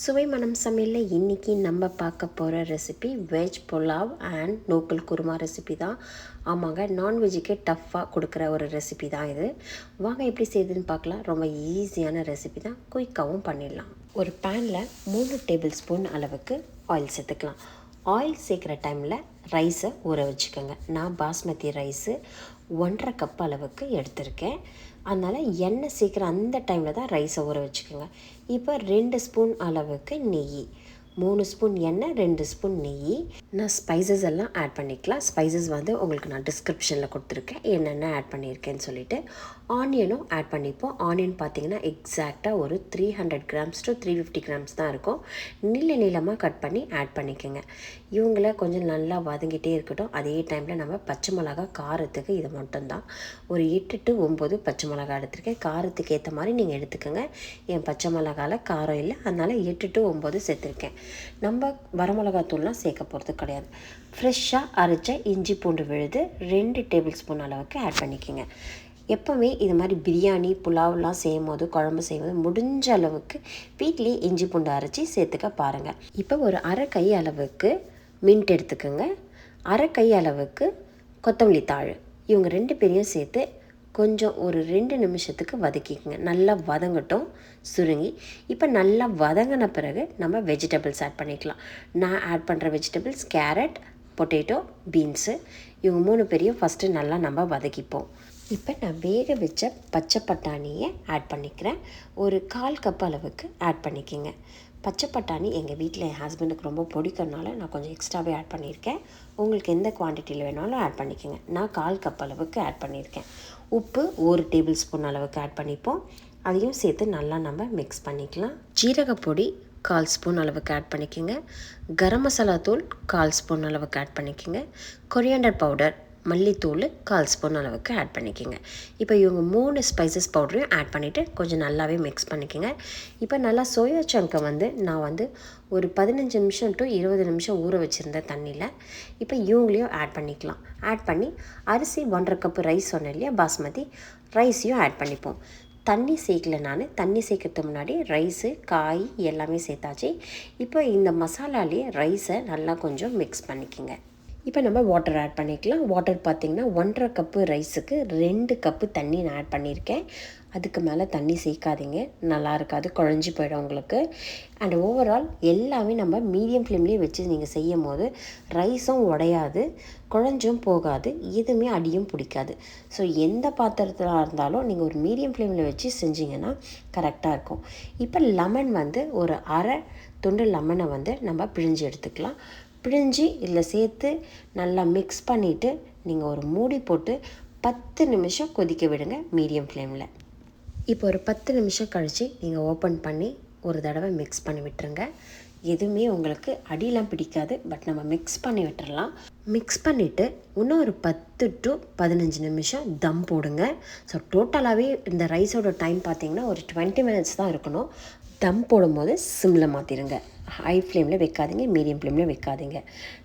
சுவை மனம் சமையலில் இன்றைக்கி நம்ம பார்க்க போகிற ரெசிபி வெஜ் புலாவ் அண்ட் நோக்கல் குருமா ரெசிபி தான். ஆமாங்க நான்வெஜ்ஜுக்கு டஃப்பாக கொடுக்குற ஒரு ரெசிபி தான் இது. வாங்க எப்படி செய்யுதுன்னு பார்க்கலாம். ரொம்ப ஈஸியான ரெசிபி தான். குயிக்காகவும் பண்ணிடலாம். ஒரு பேனில் மூணு டேபிள் ஸ்பூன் அளவுக்கு ஆயில் சேர்த்துக்கலாம். ஆயில் சேர்க்குற டைமில் ரைஸை ஊற வச்சுக்கோங்க. நான் பாஸ்மதி ரைஸு ஒன்றரை கப் அளவுக்கு எடுத்திருக்கேன். அதனால் எண்ணெய் சீக்கிரம் அந்த டைமில் தான் ரைஸை ஊற வச்சுக்கோங்க. இப்போ ரெண்டு ஸ்பூன் அளவுக்கு நெய். மூணு ஸ்பூன் எண்ணெய் ரெண்டு ஸ்பூன் நெய். நான் ஸ்பைசஸ் எல்லாம் ஆட் பண்ணிக்கலாம். ஸ்பைசஸ் வந்து உங்களுக்கு நான் டிஸ்கிரிப்ஷனில் கொடுத்துருக்கேன். என்னென்ன ஆட் பண்ணியிருக்கேன்னு சொல்லிட்டு ஆனியனும் ஆட் பண்ணிப்போம். ஆனியன் பார்த்தீங்கன்னா எக்ஸாக்டாக ஒரு three hundred grams to three fifty grams தான் இருக்கும். நீள நீளமாக கட் பண்ணி ஆட் பண்ணிக்கோங்க. இவங்கள கொஞ்சம் நல்லா வதங்கிட்டே இருக்கட்டும். அதே டைமில் நம்ம பச்சை மிளகா காரத்துக்கு இது மட்டும்தான். ஒரு எட்டு டு ஒம்பது பச்சை மிளகா எடுத்திருக்கேன். காரத்துக்கு ஏற்ற மாதிரி நீங்கள் எடுத்துக்கோங்க. என் பச்சை மிளகாவில் காரம் இல்லை. அதனால் எட்டு டு ஒம்பது சேர்த்துருக்கேன். நம்ம வரமிளகாத்தூள்லாம் சேர்க்க போகிறது கிடையாது. ஃப்ரெஷ்ஷாக அரைச்ச இஞ்சி பூண்டு விழுது ரெண்டு டேபிள் ஸ்பூன் அளவுக்கு ஆட் பண்ணிக்கோங்க. எப்போவுமே இது மாதிரி பிரியாணி புலாவ்லாம் செய்யும் போது குழம்பு செய்யும்போது முடிஞ்ச அளவுக்கு வீட்லேயே இஞ்சி பூண்டு அரைச்சி சேர்த்துக்க பாருங்கள் இப்போ ஒரு அரை கை அளவுக்கு மின்ட் எடுத்துக்கோங்க. அரை கை அளவுக்கு கொத்தமல்லி தாள். இவங்க ரெண்டு பேரையும் சேர்த்து கொஞ்சம் ஒரு ரெண்டு நிமிஷத்துக்கு வதக்கிக்கோங்க. நல்லா வதங்கட்டும் சுருங்கி. இப்போ நல்லா வதங்கின பிறகு நம்ம வெஜிடபிள்ஸ் ஆட் பண்ணிக்கலாம். நான் ஆட் பண்ணுற வெஜிடபிள்ஸ் கேரட் பொட்டேட்டோ பீன்ஸு இவங்க மூணு பேரையும் ஃபஸ்ட்டு நல்லா நம்ம வதக்கிப்போம். இப்போ நான் வேக வச்ச பச்சை பட்டாணியை ஆட் பண்ணிக்கிறேன். ஒரு கால் கப் அளவுக்கு ஆட் பண்ணிக்கோங்க. பச்சை பட்டாணி எங்கள் வீட்டில் என் ஹஸ்பண்டுக்கு ரொம்ப பிடிக்கிறனால நான் கொஞ்சம் எக்ஸ்ட்ராவே ஆட் பண்ணியிருக்கேன். உங்களுக்கு எந்த குவான்டிட்டியில் வேணாலும் ஆட் பண்ணிக்கோங்க. நான் கால் கப் அளவுக்கு ஆட் பண்ணியிருக்கேன். உப்பு ஒரு டேபிள் ஸ்பூன் அளவுக்கு ஆட் பண்ணிப்போம். அதையும் சேர்த்து நல்லா நம்ம மிக்ஸ் பண்ணிக்கலாம். ஜீரகப்பொடி கால் ஸ்பூன் அளவுக்கு ஆட் பண்ணிக்கோங்க. கரம் மசாலா தூள் கால் ஸ்பூன் அளவுக்கு ஆட் பண்ணிக்கோங்க. கொரியாண்டர் பவுடர் மல்லித்தூள் கால் ஸ்பூன் அளவுக்கு ஆட் பண்ணிக்கோங்க. இப்போ இவங்க மூணு ஸ்பைசஸ் பவுடரையும் ஆட் பண்ணிவிட்டு கொஞ்சம் நல்லாவே மிக்ஸ் பண்ணிக்கோங்க. இப்போ நல்லா சோயா சங்கை வந்து நான் வந்து ஒரு பதினஞ்சு நிமிஷம் டு இருபது நிமிஷம் ஊற வச்சுருந்தேன் தண்ணியில் இப்போ இவங்களையும் ஆட் பண்ணிக்கலாம். ஆட் பண்ணி அரிசி ஒன்றரை கப்பு ரைஸ் சொன்னேன் இல்லையா பாஸ்மதி ரைஸையும் ஆட் பண்ணிப்போம். தண்ணி சேர்க்கல நான் தண்ணி சேர்க்கறதுக்கு முன்னாடி ரைஸு காய் எல்லாமே சேர்த்தாச்சு. இப்போ இந்த மசாலாலேயே ரைஸை நல்லா கொஞ்சம் மிக்ஸ் பண்ணிக்கோங்க. இப்போ நம்ம வாட்டர் ஆட் பண்ணிக்கலாம். வாட்டர் பார்த்திங்கன்னா ஒன்றரை கப்பு ரைஸுக்கு ரெண்டு கப்பு தண்ணி நான் ஆட் பண்ணியிருக்கேன். அதுக்கு மேலே தண்ணி சேர்க்காதீங்க. நல்லா இருக்காது குழஞ்சி போயிடும் உங்களுக்கு. அண்ட் ஓவரால் எல்லாமே நம்ம மீடியம் ஃப்ளேம்லேயே வச்சு நீங்கள் செய்யும் போது ரைஸும் உடையாது குழஞ்சும் போகாது எதுவுமே அடியும் பிடிக்காது. ஸோ எந்த பாத்திரத்தில் இருந்தாலும் நீங்கள் ஒரு மீடியம் ஃப்ளேமில் வச்சு செஞ்சிங்கன்னா கரெக்டாக இருக்கும். இப்போ லெமன் வந்து ஒரு அரை துண்டு லெமனை வந்து நம்ம பிழிஞ்சு எடுத்துக்கலாம். பிழிஞ்சு இதில் சேர்த்து நல்லா மிக்ஸ் பண்ணிவிட்டு நீங்கள் ஒரு மூடி போட்டு பத்து நிமிஷம் கொதிக்க விடுங்க மீடியம் ஃப்ளேமில் இப்போ ஒரு பத்து நிமிஷம் கழித்து நீங்கள் ஓப்பன் பண்ணி ஒரு தடவை மிக்ஸ் பண்ணி விட்டுருங்க. எதுவுமே உங்களுக்கு அடியெலாம் பிடிக்காது பட் நம்ம மிக்ஸ் பண்ணி விட்டுறலாம். மிக்ஸ் பண்ணிவிட்டு இன்னும் ஒரு பத்து டு பதினஞ்சு நிமிஷம் தம் போடுங்க. ஸோ டோட்டலாகவே இந்த ரைஸோட டைம் பார்த்தீங்கன்னா ஒரு டுவெண்ட்டி மினிட்ஸ் தான் இருக்கணும். தம் போடும்போது சிம்மில் மாற்றிடுங்க ஹை ஃப்ளேமில் வைக்காதீங்க மீடியம் ஃப்ளேமில் வைக்காதீங்க.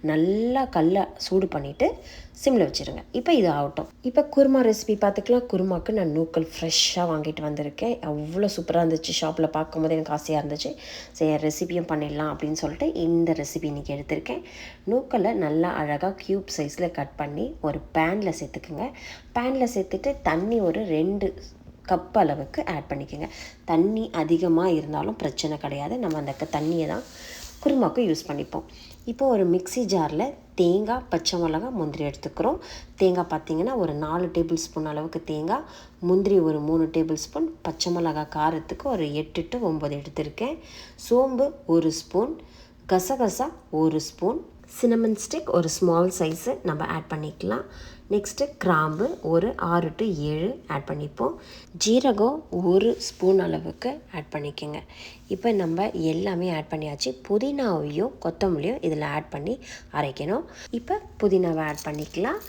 நல்லா கல்லை சூடு பண்ணிவிட்டு சிம்மில் வச்சுருங்க. இப்போ இது ஆகட்டும். இப்போ குருமா ரெசிபி பார்த்துக்கலாம் குருமாவுக்கு நான் நூக்கல் ஃப்ரெஷ்ஷாக வாங்கிட்டு வந்திருக்கேன். அவ்வளோ சூப்பராக இருந்துச்சு. ஷாப்பில் பார்க்கும்போது எனக்கு ஆசையாக இருந்துச்சு. சரி ரெசிபியும் பண்ணிடலாம் அப்படின்னு சொல்லிட்டு இந்த ரெசிபி இன்றைக்கி எடுத்திருக்கேன். நூக்கலை நல்லா அழகாக க்யூப் சைஸில் கட் பண்ணி ஒரு பேனில் சேர்த்துக்குங்க. பேனில் சேர்த்துட்டு தண்ணி ஒரு ரெண்டு கப் அளவுக்கு ஆட் பண்ணிக்கோங்க. தண்ணி அதிகமாக இருந்தாலும் பிரச்சனை கிடையாது. நம்ம அந்த தண்ணியை தான் குருமாவுக்கு யூஸ் பண்ணிப்போம். இப்போ ஒரு மிக்சி ஜாரில் தேங்காய் பச்சை மிளகா முந்திரி எடுத்துக்கிறோம். தேங்காய் பார்த்திங்கன்னா ஒரு நாலு டேபிள் ஸ்பூன் அளவுக்கு தேங்காய் முந்திரி ஒரு மூணு டேபிள் ஸ்பூன் பச்சை மிளகா காரத்துக்கு ஒரு எட்டு டு ஒம்பது எடுத்திருக்கேன். சோம்பு ஒரு ஸ்பூன் கசகசா ஒரு ஸ்பூன் சினமன் ஸ்டிக் ஒரு ஸ்மால் சைஸு நம்ம ஆட் பண்ணிக்கலாம். நெக்ஸ்ட்டு கிராம்பு ஒரு ஆறு டு ஏழு ஆட் பண்ணிப்போம். ஜீரகம் ஒரு ஸ்பூன் அளவுக்கு ஆட் பண்ணிக்கோங்க. இப்போ நம்ம எல்லாமே ஆட் பண்ணியாச்சு. புதினாவையும் கொத்தமல்லியும் இதில் ஆட் பண்ணி அரைக்கணும். இப்போ புதினாவை ஆட் பண்ணிக்கலாம்.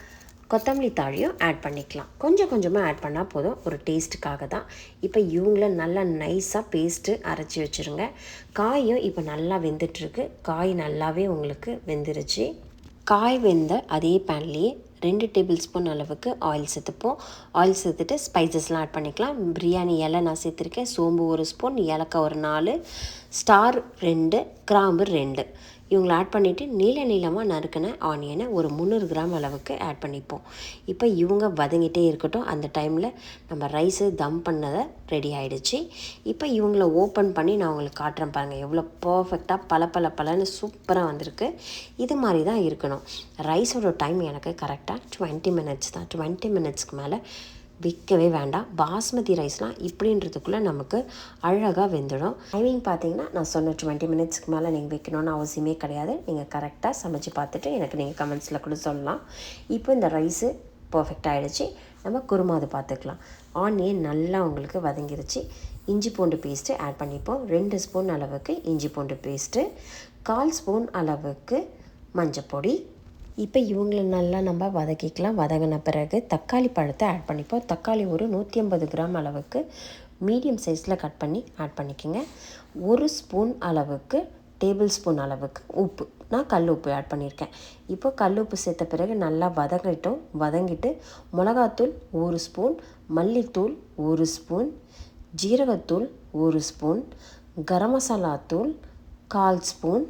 கொத்தமல்லி தாழியும் ஆட் பண்ணிக்கலாம். கொஞ்சம் கொஞ்சமாக ஆட் பண்ணால் போதும். ஒரு டேஸ்ட்டுக்காக தான். இப்போ இவங்கள நல்லா நைஸாக பேஸ்ட்டு அரைச்சி வச்சுருங்க. காயும் இப்போ நல்லா வெந்துட்டுருக்கு. காய் நல்லாவே உங்களுக்கு வெந்துருச்சு. காய் வெந்த அதே பேன்லேயே ரெண்டு டேபிள் ஸ்பூன் அளவுக்கு ஆயில் சேர்த்துப்போம். ஆயில் சேர்த்துட்டு ஸ்பைசஸ்லாம் ஆட் பண்ணிக்கலாம். பிரியாணி இலை நான் சேர்த்துருக்கேன். சோம்பு ஒரு ஸ்பூன் ஏலக்காய் ஒரு நாலு ஸ்டார் ரெண்டு கிராம்பு ரெண்டு. இவங்களை ஆட் பண்ணிவிட்டு நீள நீளமாக நறுக்கின ஆனியனை ஒரு முந்நூறு கிராம் அளவுக்கு ஆட் பண்ணிப்போம். இப்போ இவங்க வதங்கிட்டே இருக்கட்டும் அந்த டைமில் நம்ம ரைஸு தம் பண்ணதை ரெடி ஆகிடுச்சு இப்போ இவங்கள ஓப்பன் பண்ணி நான் உங்களுக்கு காட்டுறேன் பாருங்கள் எவ்வளோ பர்ஃபெக்டாக பல பல பலன்னு சூப்பராக வந்திருக்கு. இது மாதிரி தான் இருக்கணும். ரைஸோட டைம் எனக்கு கரெக்டாக டுவெண்ட்டி மினிட்ஸ் தான். டுவெண்ட்டி மினிட்ஸ்க்கு மேலே விற்கவே வேண்டாம். பாஸ்மதி ரைஸ்லாம் இப்படின்றதுக்குள்ளே நமக்கு அழகாக வெந்துடும். டைமிங் பார்த்தீங்கன்னா நான் சொன்ன டுவெண்ட்டி மினிட்ஸ்க்கு மேலே நீங்கள் வைக்கணும்னு அவசியமே கிடையாது. நீங்கள் கரெக்டாக சமைச்சு பார்த்துட்டு எனக்கு நீங்கள் கமெண்ட்ஸில் கூட சொல்லலாம். இப்போ இந்த ரைஸு பர்ஃபெக்ட் ஆகிடுச்சு நம்ம குருமா அது பார்த்துக்கலாம். ஆனியன் நல்லா உங்களுக்கு வதங்கிருச்சு. இஞ்சி பூண்டு பேஸ்ட்டு ஆட் பண்ணிப்போம். ரெண்டு ஸ்பூன் அளவுக்கு இஞ்சி பூண்டு பேஸ்ட்டு கால் ஸ்பூன் அளவுக்கு மஞ்சப்பொடி. இப்போ இவங்களை நல்லா நம்ம வதக்கிக்கலாம். வதங்கின பிறகு தக்காளி பழத்தை ஆட் பண்ணிப்போம். தக்காளி ஒரு நூற்றி ஐம்பது கிராம் அளவுக்கு மீடியம் சைஸில் கட் பண்ணி ஆட் பண்ணிக்கோங்க. ஒரு ஸ்பூன் அளவுக்கு டேபிள் ஸ்பூன் அளவுக்கு உப்பு. நான் கல் உப்பு ஆட் பண்ணியிருக்கேன் இப்போ கல் உப்பு சேர்த்த பிறகு நல்லா வதங்கிட்டோம். வதங்கிட்டு மிளகாத்தூள் ஒரு ஸ்பூன் மல்லித்தூள் ஒரு ஸ்பூன் ஜீரகத்தூள் ஒரு ஸ்பூன் கரம் மசாலா தூள் கால் ஸ்பூன்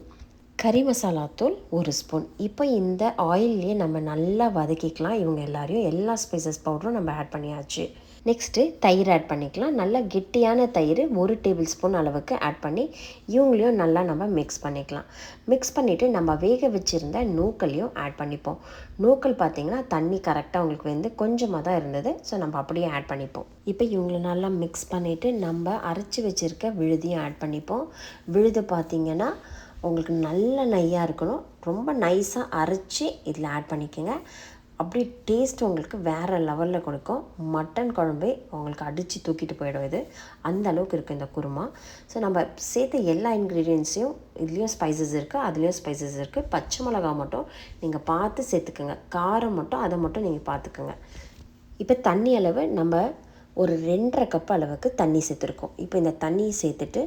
கறி மசாலா தூள் ஒரு ஸ்பூன். இப்போ இந்த ஆயில்லையே நம்ம நல்லா வதக்கிக்கலாம். இவங்க எல்லாரையும் எல்லா ஸ்பைசஸ் பவுடரும் நம்ம ஆட் பண்ணியாச்சு. நெக்ஸ்ட்டு தயிர் ஆட் பண்ணிக்கலாம். நல்லா கெட்டியான தயிர் ஒரு டேபிள் ஸ்பூன் அளவுக்கு ஆட் பண்ணி இவங்களையும் நல்லா நம்ம மிக்ஸ் பண்ணிக்கலாம். மிக்ஸ் பண்ணிவிட்டு நம்ம வேக வச்சுருந்த நூக்கல்லையும் ஆட் பண்ணிப்போம். நூக்கல் பார்த்திங்கன்னா தண்ணி கரெக்டாக உங்களுக்கு வந்து கொஞ்சமாக தான் இருந்தது. ஸோ நம்ம அப்படியே ஆட் பண்ணிப்போம். இப்போ இவங்களை நல்லா மிக்ஸ் பண்ணிவிட்டு நம்ம அரைச்சி வச்சுருக்க விழுதியும் ஆட் பண்ணிப்போம். விழுது பார்த்திங்கன்னா உங்களுக்கு நல்ல நெய்யாக இருக்கணும். ரொம்ப நைஸாக அரைச்சி இதில் ஆட் பண்ணிக்கோங்க. அப்படி டேஸ்ட் உங்களுக்கு வேறு லெவலில் கொடுக்கும். மட்டன் குழம்பே உங்களுக்கு அடித்து தூக்கிட்டு போயிடும் இது. அந்த அளவுக்கு இருக்குது இந்த குருமா. ஸோ நம்ம சேர்த்த எல்லா இன்க்ரீடியன்ஸையும் இதுலேயும் ஸ்பைசஸ் இருக்குது அதுலேயும் ஸ்பைசஸ் இருக்குது பச்சை மிளகா மட்டும் நீங்கள் பார்த்து சேர்த்துக்குங்க. காரம் மட்டும் அதை மட்டும் நீங்கள் பார்த்துக்குங்க. இப்போ தண்ணி அளவு நம்ம ஒரு ரெண்டரை கப் அளவுக்கு தண்ணி சேர்த்துருக்கோம். இப்போ இந்த தண்ணியை சேர்த்துட்டு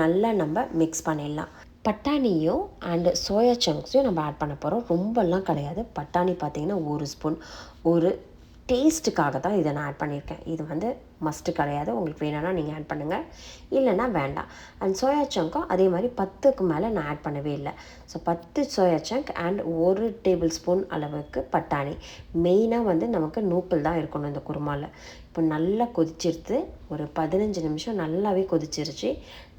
நல்லா நம்ம மிக்ஸ் பண்ணிடலாம். பட்டாணியும் அண்டு சோயா சங்க்ஸையும் நம்ம ஆட் பண்ண போகிறோம் ரொம்பலாம் கிடையாது. பட்டாணி பார்த்திங்கன்னா ஒரு ஸ்பூன் ஒரு டேஸ்ட்டுக்காக தான் இதை நான் ஆட் பண்ணியிருக்கேன். இது வந்து மஸ்ட்டு கிடையாது. உங்களுக்கு வேணும்னா நீங்கள் ஆட் பண்ணுங்கள் இல்லைன்னா வேண்டாம். அண்ட் சோயா சங்க்கும் அதே மாதிரி பத்துக்கு மேலே நான் ஆட் பண்ணவே இல்லை. ஸோ பத்து சோயா சங்க் அண்ட் ஒரு டேபிள் ஸ்பூன் அளவுக்கு பட்டாணி. மெயினாக வந்து நமக்கு நூக்கல் தான் இருக்கணும் இந்த குருமாவில் இப்போ நல்லா கொதிச்சிருது ஒரு பதினஞ்சு நிமிஷம் நல்லாவே கொதிச்சிருச்சு.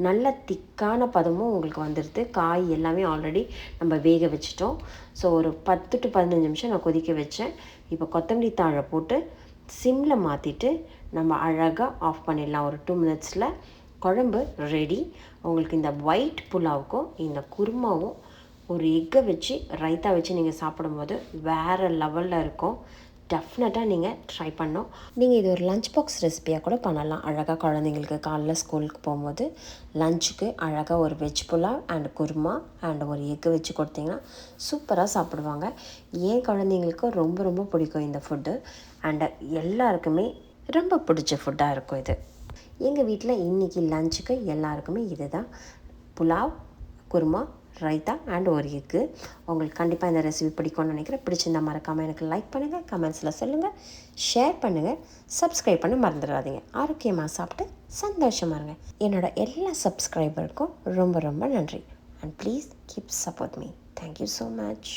நல்ல திக்கான பதமும் உங்களுக்கு வந்துடுது காய் எல்லாமே ஆல்ரெடி நம்ம வேக வச்சிட்டோம். ஸோ ஒரு பத்து டு பதினஞ்சு நிமிஷம் நான் கொதிக்க வச்சேன். இப்போ கொத்தமல்லி தாழை போட்டு சிம்மில் மாற்றிட்டு நம்ம அழகாக ஆஃப் பண்ணிடலாம். ஒரு டூ மினிட்ஸில் குழம்பு ரெடி உங்களுக்கு இந்த ஒயிட் புலாவுக்கும் இந்த குருமாவும் ஒரு எக்கை வச்சு ரைத்தா வச்சு நீங்கள் சாப்பிடும்போது வேறு லெவலில் இருக்கும். டெஃபினட்டாக நீங்கள் ட்ரை பண்ணோம் நீங்கள் இது ஒரு லஞ்ச் பாக்ஸ் ரெசிபியாக கூட பண்ணலாம். அழகாக குழந்தைங்களுக்கு காலைல ஸ்கூலுக்கு போகும்போது லஞ்சுக்கு அழகாக ஒரு veg pulao and kurma and ஒரு எக்கு வச்சு கொடுத்தீங்கன்னா சூப்பராக சாப்பிடுவாங்க. ஏன் குழந்தைங்களுக்கு ரொம்ப ரொம்ப பிடிக்கும் இந்த ஃபுட்டு அண்டு எல்லாருக்குமே ரொம்ப பிடிச்ச ஃபுட்டாக இருக்கும் இது. எங்கள் வீட்டில் இன்றைக்கி லஞ்சுக்கு எல்லாருக்குமே இது தான் புலாவ் குருமா ரைத்தா அண்ட் ஒரு எக்கு. உங்களுக்கு கண்டிப்பாக இந்த ரெசிபி பிடிக்கும்னு நினைக்கிறேன். பிடிச்சிருந்தா மறக்காமல் எனக்கு லைக் பண்ணுங்கள் கமெண்ட்ஸில் சொல்லுங்கள் ஷேர் பண்ணுங்கள் சப்ஸ்கிரைப் பண்ண மறந்துடாதீங்க. ஆரோக்கியமாக சாப்பிட்டு சந்தோஷமாக இருங்க. என்னோடய எல்லா சப்ஸ்கிரைபருக்கும் ரொம்ப ரொம்ப நன்றி. And please keep support me thank you so much